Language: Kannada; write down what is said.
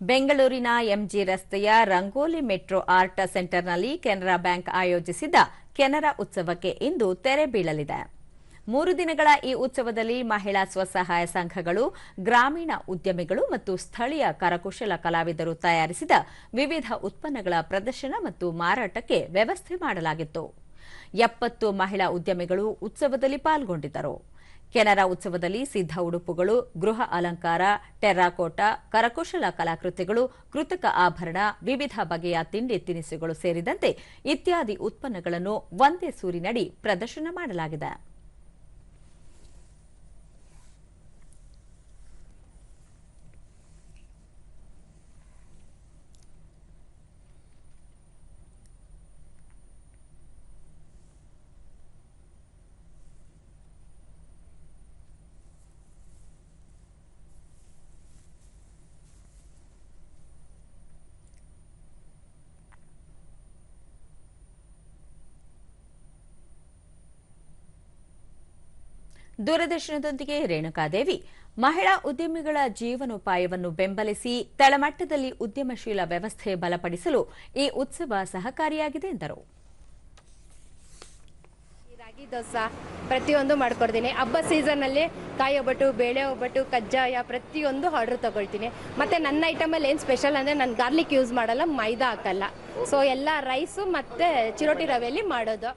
ಬೆಂಗಳೂರಿನ ಎಂಜಿ ರಸ್ತೆಯ ರಂಗೋಲಿ ಮೆಟ್ರೋ ಆರ್ಟ್ ಸೆಂಟರ್ನಲ್ಲಿ ಕೆನರಾ ಬ್ಯಾಂಕ್ ಆಯೋಜಿಸಿದ್ದ ಕೆನರಾ ಉತ್ಸವಕ್ಕೆ ಇಂದು ತೆರೆ ಬೀಳಲಿದೆ. ಮೂರು ದಿನಗಳ ಈ ಉತ್ಸವದಲ್ಲಿ ಮಹಿಳಾ ಸ್ವಸಹಾಯ ಸಂಘಗಳು, ಗ್ರಾಮೀಣ ಉದ್ಯಮಿಗಳು ಮತ್ತು ಸ್ಥಳೀಯ ಕರಕುಶಲ ಕಲಾವಿದರು ತಯಾರಿಸಿದ ವಿವಿಧ ಉತ್ಪನ್ನಗಳ ಪ್ರದರ್ಶನ ಮತ್ತು ಮಾರಾಟಕ್ಕೆ ವ್ಯವಸ್ಥೆ ಮಾಡಲಾಗಿತ್ತು. ಎಪ್ಪತ್ತು ಮಹಿಳಾ ಉದ್ಯಮಿಗಳು ಉತ್ಸವದಲ್ಲಿ ಪಾಲ್ಗೊಂಡಿದ್ದರು. ಕೆನರಾ ಉತ್ಸವದಲ್ಲಿ ಸಿದ್ಧ ಉಡುಪುಗಳು, ಗೃಹ ಅಲಂಕಾರ, ಟೆರ್ರಾಕೋಟಾ, ಕರಕುಶಲ ಕಲಾಕೃತಿಗಳು, ಕೃತಕ ಆಭರಣ, ವಿವಿಧ ಬಗೆಯ ತಿಂಡಿ ತಿನಿಸುಗಳು ಸೇರಿದಂತೆ ಇತ್ಯಾದಿ ಉತ್ಪನ್ನಗಳನ್ನು ಒಂದೇ ಸೂರಿನಡಿ ಪ್ರದರ್ಶನ ಮಾಡಲಾಗಿದೆ. ದೂರದರ್ಶನದೊಂದಿಗೆ ರೇಣುಕಾದೇವಿ, ಮಹಿಳಾ ಉದ್ಯಮಿಗಳ ಜೀವನೋಪಾಯವನ್ನು ಬೆಂಬಲಿಸಿ ತಳಮಟ್ಟದಲ್ಲಿ ಉದ್ಯಮಶೀಲ ವ್ಯವಸ್ಥೆ ಬಲಪಡಿಸಲು ಈ ಉತ್ಸವ ಸಹಕಾರಿಯಾಗಿದೆ ಎಂದರು. ರಾಗಿ ದೋಸೆ ಪ್ರತಿಯೊಂದು ಮಾಡ್ಕೊಡ್ತೀನಿ. ಹಬ್ಬ ಸೀಸನಲ್ಲಿ ಕಾಯಿ ಒಬ್ಬಟ್ಟು, ಬೇಳೆ ಒಬ್ಬಟ್ಟು, ಕಜ್ಜಾಯ ಪ್ರತಿಯೊಂದು ಆರ್ಡರ್ ತಗೊಳ್ತೀನಿ. ಮತ್ತು ನನ್ನ ಐಟಮಲ್ಲಿ ಏನು ಸ್ಪೆಷಲ್ ಅಂದರೆ ನಾನು ಗಾರ್ಲಿಕ್ ಯೂಸ್ ಮಾಡಲ್ಲ, ಮೈದಾ ಹಾಕಲ್ಲ. ಸೊ ಎಲ್ಲ ರೈಸು ಮತ್ತು ಚಿರೋಟಿ ರವೆಯಲ್ಲಿ ಮಾಡೋದು.